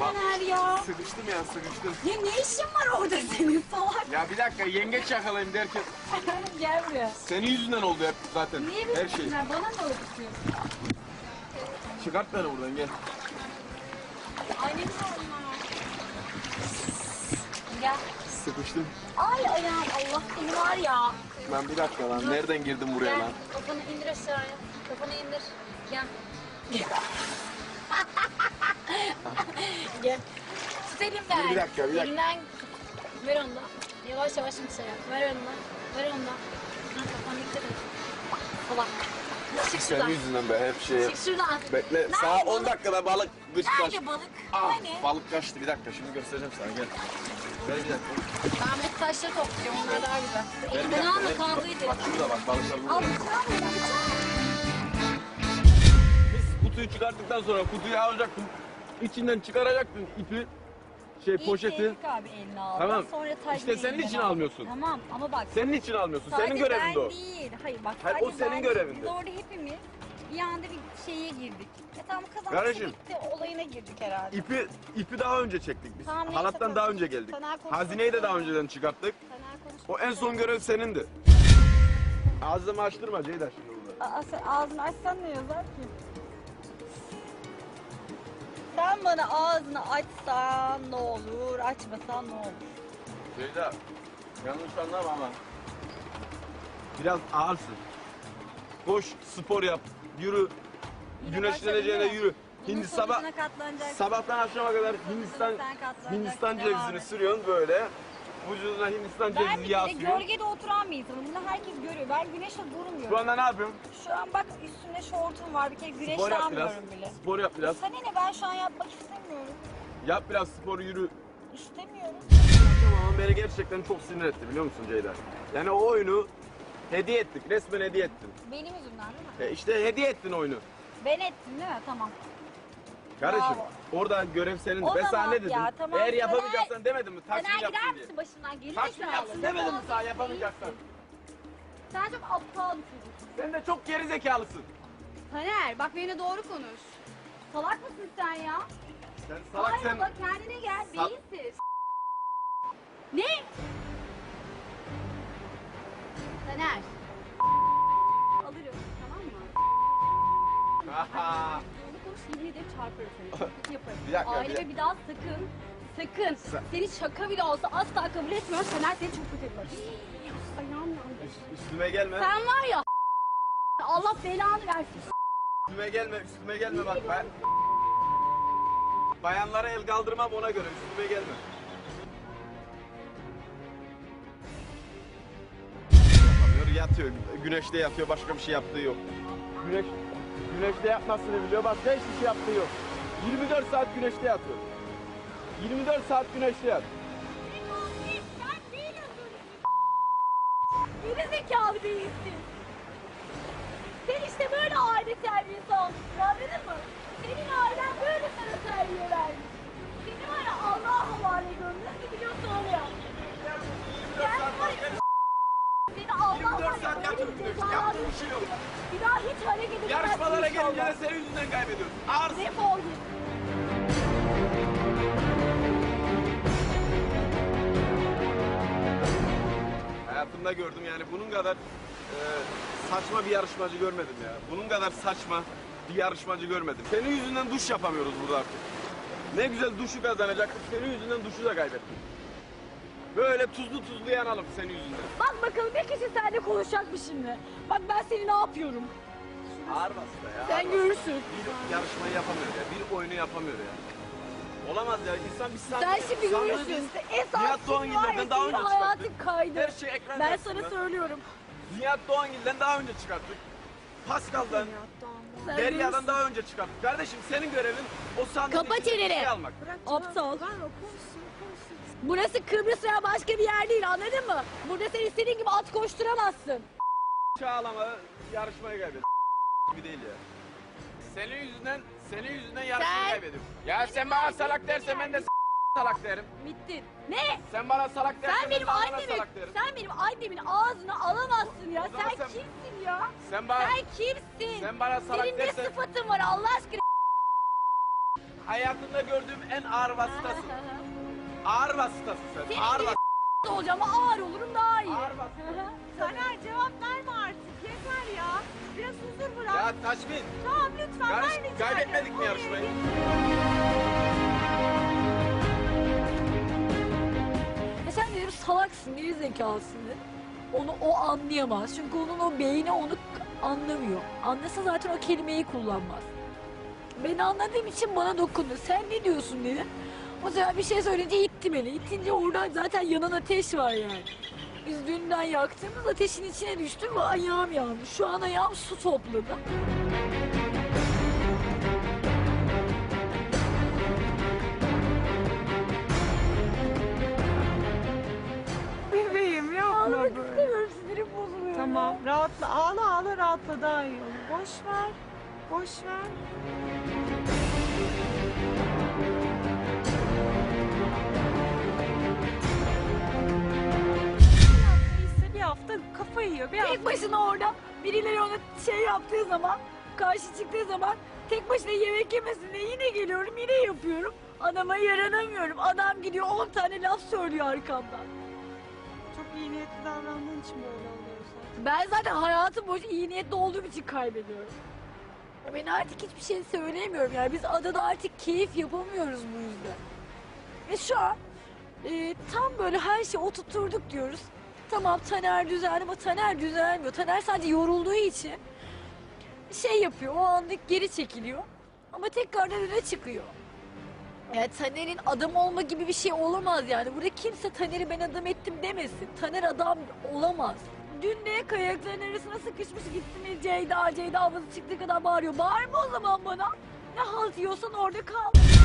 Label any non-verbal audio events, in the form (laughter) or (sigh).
Bak. Taner ya. Sıkıştım ya sıkıştım. Ya ne işin var orada senin salak? Ya bir dakika yengeç yakalayayım derken Gel buraya. senin yüzünden oldu hep zaten. Niye Her şey. Bana mı öğretiyorsun? Çıkart beni buradan gel. Ay ne güzel onlar. Gel. Sıkıştım. Ay ayağım Allah seni var ya. Ben bir dakika lan nereden girdim buraya Gel lan? kafanı indir aşağıya. Kafanı indir. Gel. (laughs) (laughs) Gel. Tut elimden. Bir dakika, bir dakika. Elimden ver onu da. Yavaş yavaş bir şey yap. Ver onu da. Ver onu da. Kafanı dikkat et. Salak. Çık Senin şuradan. yüzünden be hep şey. Çık şuradan. Bekle. Nerede Sağa 10 balık? dakikada balık dış kaç. Nerede balık? Ah Hani? balık kaçtı bir dakika şimdi göstereceğim sana gel. Ver bir dakika. Ahmet taşları topluyor. Onlar daha güzel. Ver bir Elimden dakika. alma ver. kavga ederiz. Bak şurada bak balıklar burada. Al bıçağı mı? Bıçağı? Biz kutuyu çıkarttıktan sonra kutuyu alacaktın. İçinden çıkaracaktın ipi. Şey İlk poşeti. Tevfik abi eline aldı. Tamam. Sonra Tayyip İşte senin elinden için aldı. almıyorsun. Tamam ama bak. Senin için almıyorsun. sadece Senin görevin de o. ben değil. Hayır bak Hayır, sadece o senin ben değil. de. Biz orada hepimiz bir anda bir şeye girdik. Ya tamam kazandık Kardeşim. bitti olayına girdik herhalde. İpi ipi daha önce çektik biz. Tamam, neyse, Halattan tamam. daha önce geldik. Taner Hazineyi de daha önceden çıkarttık. Taner O en son görev senindi. Ağzımı açtırma Ceyda şimdi burada. Aa, sen ağzını açsan ne yazar ki? Sen bana ağzını açsan ne olur, açmasan ne olur? Ceyda yanlış anlama ama. Biraz ağırsın. Koş, spor yap, yürü. Güneşleneceğine yürü. Bunun Hindi sabah sonucuna katlanacaksın. sabahtan akşama kadar Hindistan Sen katlanacaksın, Hindistan devam cevizini et. sürüyorsun böyle. Vücuduna Hindistan Ben bir cevizi yağ kere sürüyorsun. gölgede oturan bir insanım. Bunu herkes görüyor. Ben güneşte durmuyorum. Şu anda ne yapıyorsun? Şu an bak üstümde şortum var. Bir kere Spor yap biraz. güneşlenmiyorum bile. Spor yap biraz. Sana ne ben şu an yapmak istemiyorum. Yap biraz spor yürü. İstemiyorum. Tamam beni gerçekten çok sinir etti biliyor musun Ceyda? Yani o oyunu hediye ettik. Resmen hediye ettin. Benim yüzümden değil mi? E işte hediye ettin oyunu. Ben ettim değil mi? Tamam. Kardeşim orada görev senin. O Ben sana zaman ne dedim? ya, tamam, Eğer Taner- yapamayacaksan demedim mi? Taner Taksini gider yapsın diye. misin başından? Geri Taksini zekalı. yapsın demedim mi sana yapamayacaksan? Sen çok aptal bir çocuksun. Sen de çok geri zekalısın. Taner bak benimle doğru konuş. Salak mısın sen ya? Sen salak Hayır sen. bak kendine gel. Sal- Beyinsiz. Ne? Taner. Yemin ederim çarparım seni. (laughs) Kötü yaparım. Bir dakika, bir Aileme dakika. bir daha sakın. Sakın. Sen- Seni şaka bile olsa asla kabul etmiyorum. Taner seni çok kötü yapar. Ayağım yandı. Üst- Üstüme gelme. Sen var ya Allah belanı versin. Üstüme gelme. Üstüme gelme bak ben. Bayanlara el kaldırmam ona göre. Üstüme gelme. Yatıyor. Güneşte yatıyor. Başka bir şey yaptığı yok. Güneş güneşte yapmasını biliyor. Başka hiçbir şey yaptığı yok. 24 saat güneşte yatıyor. 24 saat güneşte yat. Geri zekalı değilsin. Sen işte böyle aile terbiyesi almışsın anladın mı? Senin ailen böyle sana terbiye vermiş. Seni var ya Allah'a havale ediyorum. Nasıl biliyorsun onu yap. Gel var ya. Seni Allah 24 var ya saat böyle yatıyor bir şey yok. Bir daha hiç hareket edemezsin Yarışmalara gelince de senin yüzünden kaybediyorsun. Ağırsın. Defol git. Hayatımda gördüm yani bunun kadar e, saçma bir yarışmacı görmedim ya. Bunun kadar saçma bir yarışmacı görmedim. Senin yüzünden duş yapamıyoruz burada artık. Ne güzel duşu kazanacaktık. Senin yüzünden duşu da kaybettik. Böyle tuzlu tuzlu yanalım senin yüzünden. Bak bakalım bir kişi seninle konuşacak mı şimdi? Bak ben seni ne yapıyorum? Ağır bastı ya. Sen görürsün. Bir yarışmayı yapamıyor ya. Bir oyunu yapamıyor ya. Olamaz ya. İnsan bir Sen saniye. şimdi görürsün. Esas Nihat Doğangil'den daha önce hayatın çıkarttık. kaydı. Her şey ekran Ben sana söylüyorum. Nihat Doğangil'den daha önce çıkarttık. Pascal'dan, Derya'dan daha önce çıkarttık. Kardeşim senin görevin o sandığın Kapa içinde bir çeneni. şey almak. Aptal. Burası Kıbrıs veya başka bir yer değil anladın mı? Burada sen istediğin gibi at koşturamazsın. Çağlama yarışmayı kaybettik. gibi değil ya. Senin yüzünden, senin yüzünden yarışmayı Sen- kaybediyorum. Ya sen bana salak dersen ben de s- salak derim. Bittin. Ne? Sen bana salak dersen Sen ben benim sana annemin, salak derim. sen benim annemin ağzını alamazsın ya. O zaman Sen, sen- kimsin ya? Sen bana, Sen kimsin? sen bana salak Senin ne dersen... sıfatın var Allah aşkına? hayatımda gördüğüm en ağır vasıtasın. Ağır vasıtasın sen. Senin Ağır gibi vasıtasın. (laughs) olacağım ağır olurum daha iyi. Ağır vasıtasın. Taner cevap verme artık. Yeter ya. Biraz huzur bırak. Ya Taşmin. Tamam lütfen Yarış, rica kaybetmedik mi yarışmayı? Ya salaksın, geri zekalısın dedim. Onu o anlayamaz. Çünkü onun o beyni onu anlamıyor. Anlasa zaten o kelimeyi kullanmaz. Ben anladığım için bana dokundu. Sen ne diyorsun dedim. O zaman bir şey söyleyince itti beni. İttince oradan zaten yanan ateş var yani. Biz dünden yaktığımız ateşin içine düştüm ve ayağım yandı. Şu an ayağım su topladı. Rahatla. Ağla ağla rahatla daha iyi olur. Boş ver. Boş ver. Bir hafta iyiyse bir hafta kafa yiyor. Bir hafta Tek başına orada birileri ona şey yaptığı zaman, karşı çıktığı zaman tek başına yemek yemesine yine geliyorum, yine yapıyorum. Adama yaranamıyorum. Adam gidiyor 10 tane laf söylüyor arkamdan. çok iyi niyetli davrandığın için böyle zaten. Ben zaten hayatım boyunca iyi niyetli olduğum için kaybediyorum. Ben artık hiçbir şey söyleyemiyorum. Yani biz adada artık keyif yapamıyoruz bu yüzden. Ve şu an e, tam böyle her şeyi oturtturduk diyoruz. Tamam Taner düzeldi ama Taner düzelmiyor. Taner sadece yorulduğu için şey yapıyor. O anlık geri çekiliyor. Ama tekrardan öne çıkıyor. Yani Taner'in adam olma gibi bir şey olamaz yani. Burada kimse Taner'i ben adam ettim demesin. Taner adam olamaz. Dün de kayakların arasına sıkışmış gittiniz Ceyda. Ceyda havası çıktığı kadar bağırıyor. Bağırma o zaman bana. Ne halt yiyorsan orada kal.